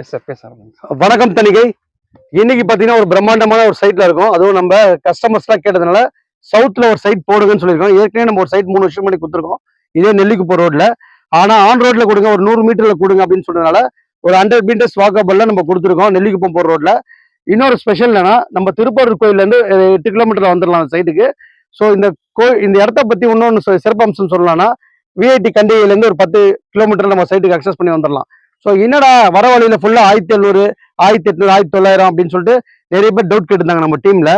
Yes sir பேச வணக்கம் தணிகை. இன்னைக்கு பாத்தீங்கன்னா ஒரு பிரம்மாண்டமான ஒரு சைட்ல இருக்கும். அதுவும் நம்ம கஸ்டமர்ஸ்லாம் கேட்டதுனால சவுத்ல ஒரு சைட் போடுங்கன்னு சொல்லியிருக்கோம். ஏற்கனவே நம்ம ஒரு சைட் மூணு வருஷம் பண்ணி கொடுத்துருக்கோம். இதே நெல்லிக்குப்பூர் ரோட்ல ஆனா ஆன் ரோட்ல கொடுங்க. ஒரு நூறு மீட்டர்ல கொடுங்க அப்படின்னு சொன்னதுனால ஒரு ஹண்ட்ரட் மீட்டர்ஸ் வாக்கபிள்ல நம்ம கொடுத்துருக்கோம் நெல்லிக்குப்பம் போற ரோட்ல இன்னொரு ஸ்பெஷல் என்னன்னா நம்ம திருப்பூர் கோயில்ல இருந்து எட்டு கிலோமீட்டர்ல வந்துடலாம் அந்த சைட்டுக்கு ஸோ இந்த கோ இந்த இடத்த பத்தி இன்னொன்று சிறப்பம்சம் சொல்லலாம்னா விஐடி கண்டிகையிலேருந்து ஒரு பத்து கிலோமீட்டர் நம்ம சைட்டுக்கு அக்சஸ் பண்ணி வந்துடலாம் ஸோ என்னடா வர வழியில் ஃபுல்லாக ஆயிரத்தி எழுநூறு ஆயிரத்தி எட்நூறு ஆயிரத்தி தொள்ளாயிரம் அப்படின்னு சொல்லிட்டு நிறைய பேர் டவுட் கேட்டிருந்தாங்க நம்ம டீமில்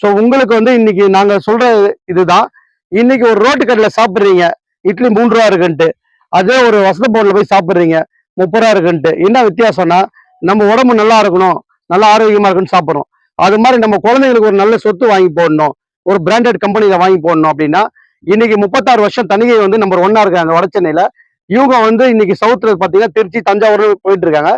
ஸோ உங்களுக்கு வந்து இன்னைக்கு நாங்கள் சொல்கிற இதுதான். இன்னைக்கு ஒரு ரோட்டு கடையில் சாப்பிட்றீங்க. இட்லி மூன்று ரூபா இருக்குன்ட்டு. அதே ஒரு வசத போர்டில் போய் சாப்பிட்றீங்க. முப்பது ரூபா இருக்குன்ட்டு. என்ன வித்தியாசம்னா நம்ம உடம்பு நல்லா இருக்கணும். நல்லா ஆரோக்கியமாக இருக்குன்னு சாப்பிட்றோம். அது மாதிரி நம்ம குழந்தைங்களுக்கு ஒரு நல்ல சொத்து வாங்கி போடணும். ஒரு பிராண்டட் கம்பெனியில் வாங்கி போடணும் அப்படின்னா இன்னைக்கு முப்பத்தாறு வருஷம் தனிகை வந்து நம்பர் ஒன்னா இருக்காங்க வட சென்னையில. இவங்க வந்து இன்னைக்கு சவுத்துல பாத்தீங்கன்னா திருச்சி தஞ்சாவூர் போயிட்டு இருக்காங்க.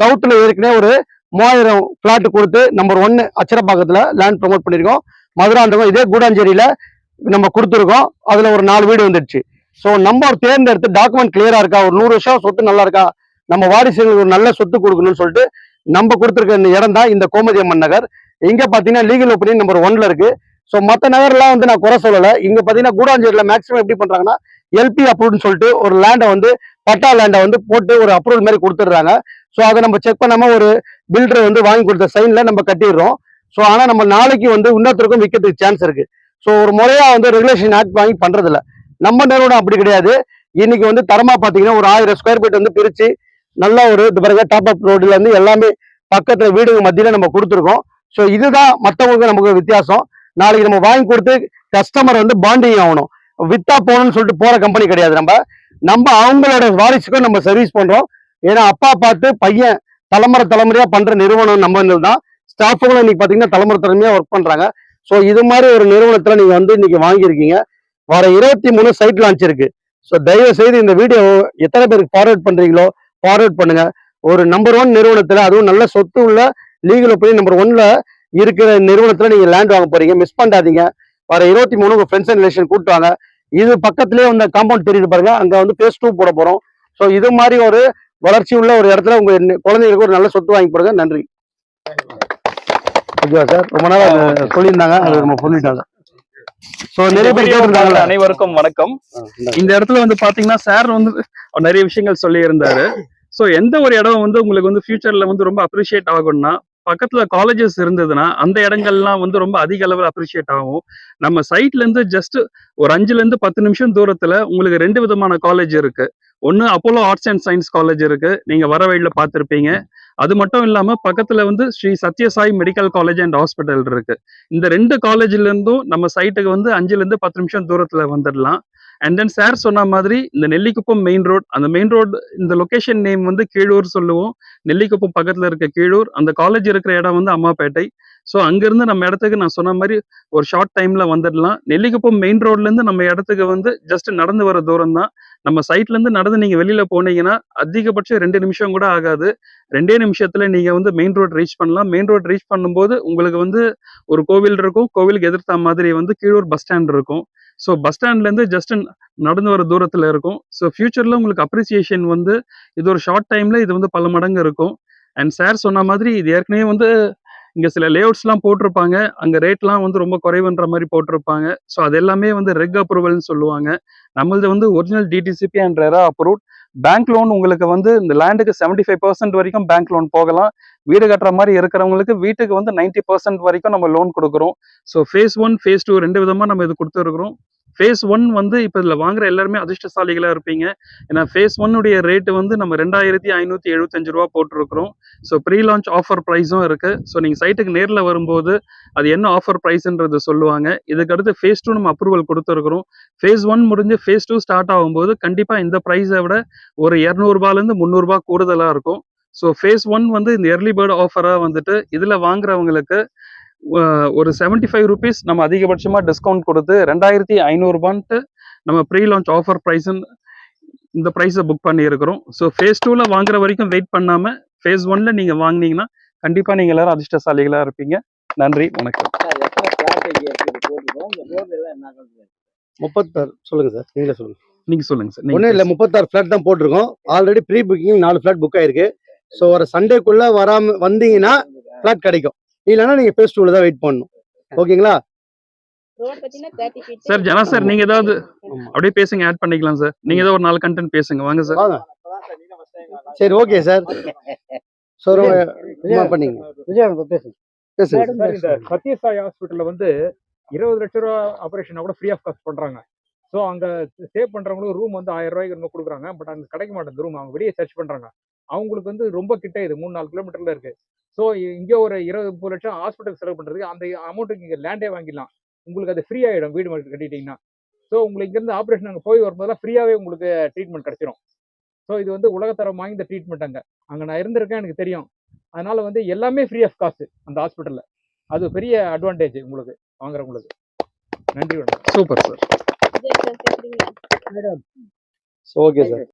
சவுத்துல ஏற்கனவே ஒரு மூவாயிரம் பிளாட் கொடுத்து நம்பர் ஒன்னு அச்சரப்பாக்கத்துல லேண்ட் ப்ரொமோட் பண்ணிருக்கோம் மதுராந்தகம் இதே கூடாஞ்சேரியில நம்ம கொடுத்துருக்கோம். அதுல ஒரு நாலு வீடு வந்துடுச்சு. ஸோ நம்ம ஒரு தேர்ந்தெடுத்து டாக்குமெண்ட் கிளியரா இருக்கா? ஒரு நூறு வருஷம் சொத்து நல்லா இருக்கா? நம்ம வாரிசுகளுக்கு ஒரு நல்ல சொத்து கொடுக்கணும்னு சொல்லிட்டு நம்ம கொடுத்துருக்க இந்த இடம் தான் இந்த கோமதி அம்மன் நகர். இங்க பாத்தீங்கன்னா லீகல் ஒப்பீனியன் நம்பர் ஒன்ல இருக்கு. ஸோ மற்ற நகர்லாம் வந்து நான் குறை சொல்லலை. இங்கே பார்த்தீங்கன்னா கூடாஞ்சேரியில் மேக்ஸிமம் எப்படி பண்ணுறாங்கன்னா எல்பி அப்ரூவ்னு சொல்லிட்டு ஒரு லேண்டை வந்து பட்டா லேண்டை வந்து போட்டு ஒரு அப்ரூவல் மாதிரி கொடுத்துட்றாங்க. ஸோ அதை நம்ம செக் பண்ணாமல் ஒரு பில்டர் வந்து வாங்கி கொடுத்த சைனில் நம்ம கட்டிடுறோம். ஸோ ஆனால் நம்ம நாளைக்கு வந்து இன்னொருத்தருக்கும் விற்கிறதுக்கு சான்ஸ் இருக்குது ஸோ ஒரு முறையாக வந்து ரெகுலேஷன் ஆக்ட் வாங்கி பண்ணுறதில்ல நம்ம நிறுவனம் அப்படி கிடையாது. இன்னைக்கு வந்து தரமாக பார்த்தீங்கன்னா ஒரு ஆயிரம் ஸ்கொயர் ஃபீட் வந்து பிரித்து நல்ல ஒரு இது பாருங்க டாப் அப் ரோடுலேருந்து எல்லாமே பக்கத்தில் வீடுங்க மத்தியில் நம்ம கொடுத்துருக்கோம். ஸோ இதுதான் மற்றவங்களுக்கு நமக்கு வித்தியாசம். நாளைக்கு நம்ம வாங்கி கொடுத்து கஸ்டமர் வந்து பாண்டிங் ஆகணும். வித்தா போகணும்னு சொல்லிட்டு போற கம்பெனி கிடையாது நம்ம. நம்ம அவங்களோட வாரிசுக்கும் நம்ம சர்வீஸ் பண்றோம். ஏன்னா அப்பா பார்த்து பையன் தலைமுறை தலைமுறையா பண்ற நிறுவனம் நம்ம தான் ஸ்டாஃபுகளும் இன்னைக்கு பாத்தீங்கன்னா தலைமுறை தலைமையா ஒர்க் பண்றாங்க. ஸோ இது மாதிரி ஒரு நிறுவனத்துல நீங்க வந்து இன்னைக்கு வாங்கியிருக்கீங்க. வர இருபத்தி மூணு சைட் லான்ச் இருக்கு. ஸோ தயவு செய்து இந்த வீடியோ எத்தனை பேருக்கு ஃபார்வர்ட் பண்றீங்களோ ஃபார்வர்ட் பண்ணுங்க. ஒரு நம்பர் ஒன் நிறுவனத்துல அதுவும் நல்ல சொத்து உள்ள லீகல் ஒப்பீனியன் நம்பர் ஒன்ல இருக்கிற நிறுவனத்துல நீங்க லேண்ட் வாங்க போறீங்க. மிஸ் பண்ணாதீங்க. வர இருபத்தி மூணு உங்க ஃப்ரெண்ட்ஸ் அண்ட் ரிலேஷன் கூட்டு வாங்க இது பக்கத்துலயே வந்து காம்பவுண்ட் தெரியுது பாருங்க. அங்க வந்து பேஸ் டூ போட போறோம். ஸோ இது மாதிரி ஒரு வளர்ச்சி உள்ள ஒரு இடத்துல உங்க நி- குழந்தைங்களுக்கு ஒரு நல்ல சொத்து வாங்கி போடுங்க. நன்றி. ஓகேவா சார்? ரொம்ப நாள் சொல்லியிருந்தாங்க. அது நம்ம சொல்லிட்டாங்க அனைவருக்கும் வணக்கம். இந்த இடத்துல வந்து பாத்தீங்கன்னா சார் வந்து நிறைய விஷயங்கள் சொல்லி இருந்தாரு சோ எந்த ஒரு இடம் வந்து உங்களுக்கு வந்து ஃபியூச்சர்ல வந்து ரொம்ப அப்ரிஷியேட் ஆகும்னா பக்கத்துல காலேஜஸ் இருந்ததுன்னா அந்த இடங்கள்லாம் வந்து ரொம்ப அதிக அளவில் அப்ரிஷியேட் ஆகும். நம்ம சைட்ல இருந்து ஜஸ்ட் ஒரு அஞ்சுல இருந்து பத்து நிமிஷம் தூரத்துல உங்களுக்கு ரெண்டு விதமான காலேஜ் இருக்கு. ஒன்னு Apollo arts and science college இருக்கு. நீங்க வர வழியில பார்த்திருப்பீங்க. அது மட்டும் இல்லாம பக்கத்துல வந்து Sri Sathya Sai medical college and hospital இருக்கு. இந்த ரெண்டு காலேஜ்ல இருந்தும் நம்ம சைட்டுக்கு வந்து அஞ்சுல இருந்து பத்து நிமிஷம் தூரத்துல வந்துடலாம் அண்ட் தென் சார் சொன்ன மாதிரி இந்த நெல்லிக்குப்பம் மெயின் ரோட் அந்த மெயின் ரோடு இந்த லொகேஷன் நேம் வந்து கீழூர் சொல்லுவோம். நெல்லிக்குப்பம் பக்கத்துல இருக்க கீழூர் அந்த காலேஜ் இருக்கிற இடம் வந்து அம்மாப்பேட்டை. ஸோ அங்கிருந்து நம்ம இடத்துக்கு நான் சொன்ன மாதிரி ஒரு ஷார்ட் டைம்ல வந்துடலாம். நெல்லிக்குப்பம் மெயின் ரோட்ல இருந்து நம்ம இடத்துக்கு வந்து ஜஸ்ட் நடந்து வர தூரம் தான். நம்ம சைட்ல இருந்து நடந்து நீங்க வெளியில போனீங்கன்னா அதிகபட்சம் ரெண்டு நிமிஷம் கூட ஆகாது. ரெண்டே நிமிஷத்துல நீங்க வந்து மெயின் ரோட் ரீச் பண்ணலாம். மெயின் ரோட் ரீச் பண்ணும்போது உங்களுக்கு வந்து ஒரு கோவில் இருக்கும். கோவிலுக்கு எதிர்த்த மாதிரி வந்து கீழூர் பஸ் ஸ்டாண்ட் இருக்கும். ஸோ பஸ் ஸ்டாண்ட்ல இருந்து ஜஸ்ட் நடந்து வர தூரத்துல இருக்கும். ஸோ ஃபியூச்சர்ல உங்களுக்கு அப்ரிசியேஷன் வந்து இது ஒரு ஷார்ட் டைம்ல இது வந்து பல மடங்கு இருக்கும். அண்ட் சார் சொன்ன மாதிரி இது ஏற்கனவே வந்து இங்க சில லேஅவுட்ஸ்லாம் போட்டிருப்பாங்க. அங்க ரேட்லாம் வந்து ரொம்ப குறைவுன்ற மாதிரி போட்டிருப்பாங்க. ஸோ அது எல்லாமே வந்து ரெக் அப்ரூவல்னு சொல்லுவாங்க. நம்மளது வந்து original DTCP and RERA approve bank loan உங்களுக்கு வந்து இந்த லேண்டுக்கு செவன்டி ஃபைவ் பர்சன்ட் வரைக்கும் பேங்க் லோன் போகலாம். வீடு கட்டுற மாதிரி இருக்கிறவங்களுக்கு வீட்டுக்கு வந்து நைன்டி பர்சன்ட் வரைக்கும் நம்ம லோன் கொடுக்குறோம். So phase one phase two ரெண்டு விதமா நம்ம இது கொடுத்துருக்குறோம். ஃபேஸ் ஒன் வந்து இப்போ இதில் வாங்குற எல்லாருமே அதிர்ஷ்டசாலிகளா இருப்பீங்க. ஏன்னா ஃபேஸ் ஒன்னுடைய ரேட்டு வந்து நம்ம ரெண்டாயிரத்தி ஐநூற்றி எழுபத்தஞ்சு ரூபா போட்டிருக்கிறோம். ஸோ ப்ரீ லான்ச் ஆஃபர் ப்ரைஸும் இருக்கு. ஸோ நீங்கள் சைட்டுக்கு நேரில் வரும்போது அது என்ன ஆஃபர் ப்ரைஸ்ன்றது சொல்லுவாங்க. இதுக்கு அடுத்து ஃபேஸ் டூ நம்ம அப்ரூவல் கொடுத்துருக்குறோம். ஃபேஸ் ஒன் முடிஞ்சு ஃபேஸ் டூ ஸ்டார்ட் ஆகும்போது கண்டிப்பாக இந்த ப்ரைஸை விட ஒரு இரநூறுபாலேருந்து முந்நூறுரூபா கூடுதலாக இருக்கும். ஸோ ஃபேஸ் ஒன் வந்து இந்த எர்லி பேர்டு ஆஃபராக வந்துட்டு இதில் வாங்குறவங்களுக்கு ஒரு செவன்ட்டி ஃபைவ் ருபீஸ் நம்ம அதிகபட்சமாக டிஸ்கவுண்ட் கொடுத்து ரெண்டாயிரத்தி ஐநூறுபான்ட்டு நம்ம ப்ரீ லான்ச் ஆஃபர் ப்ரைஸ்ன்னு இந்த ப்ரைஸை புக் பண்ணியிருக்கிறோம். ஸோ ஃபேஸ் டூவில் வாங்குற வரைக்கும் வெயிட் பண்ணாமல் ஃபேஸ் ஒன்ல நீங்கள் வாங்குனீங்கன்னா கண்டிப்பாக நீங்கள் எல்லாரும் அதிர்ஷ்டசாலிகளாக இருப்பீங்க. நன்றி வணக்கம். முப்பத்தாறு சொல்லுங்க சார். நீங்களே சொல்லுங்க. நீங்க சொல்லுங்க சார். ஒன்றும் இல்லை முப்பத்தாறு ஃபிளாட் தான் போட்டிருக்கோம். ஆல்ரெடி ப்ரீ புக்கிங் நாலு ஃபிளாட் புக் ஆயிருக்கு. ஸோ ஒரு சண்டேக்குள்ள வராம வந்தீங்கன்னா ஃபிளாட் கிடைக்கும். இல்லைன்னா நீங்க பேஸ் டூல தான் வெயிட் பண்ணணும். ஓகேங்களா? சார் ஜனா சார் நீங்க ஏதாவது. அப்படியே பேசுங்க ஆட் பண்ணிக்கலாம் சார் நீங்க ஏதாவது ஒரு நாலு கண்டென்ட் பேசுங்க. வாங்க சார் வாங்க. சரி ஓகே சார் பண்ணீங்க. பேசுங்க. சத்யசாய் ஹாஸ்பிட்டல்ல வந்து இருபது லட்ச ரூபா ஆபரேஷன் கூட ஃப்ரீ ஆஃப் காஸ்ட் பண்றாங்க. ஸோ அங்க ஸ்டே பண்றவங்களுக்கு ரூம் வந்து ஆயிரம் ரூபாய்க்கு ரொம்ப கொடுக்குறாங்க. பட் அங்க கிடைக்க மாட்டேங்குது ரூம் அவங்க வெளியே சர்ச் பண்றாங்க. அவங்களுக்கு வந்து ரொம்ப கிட்ட இது. மூணு நாலு கிலோமீட்டர்ல இருக்கு. ஸோ இங்க ஒரு இருபது முப்பது லட்சம் ஹாஸ்பிட்டல் செலவு பண்றதுக்கு அந்த அமௌண்ட்டுக்கு இங்க லேண்டே வாங்கிடலாம். உங்களுக்கு அது ஃப்ரீ ஆயிடும் வீடு மட்டும் கட்டிட்டீங்கன்னா. ஸோ உங்களுக்கு இங்கேருந்து ஆப்ரேஷன் அங்கே போய் வரும்போதெல்லாம் ஃப்ரீயாகவே உங்களுக்கு ட்ரீட்மெண்ட் கிடைச்சிரும். ஸோ இது வந்து உலகத்தரம் வாய்ந்த ட்ரீட்மெண்ட் அங்கே. அங்கே நான் இருந்திருக்கேன் எனக்கு தெரியும். அதனால வந்து எல்லாமே ஃப்ரீ ஆஃப் காஸ்ட் அந்த ஹாஸ்பிட்டலில் அது பெரிய அட்வான்டேஜ் உங்களுக்கு வாங்குறவங்களுக்கு. நன்றி வணக்கம். Super sir. பேசுறீங்களா ஓகே சார்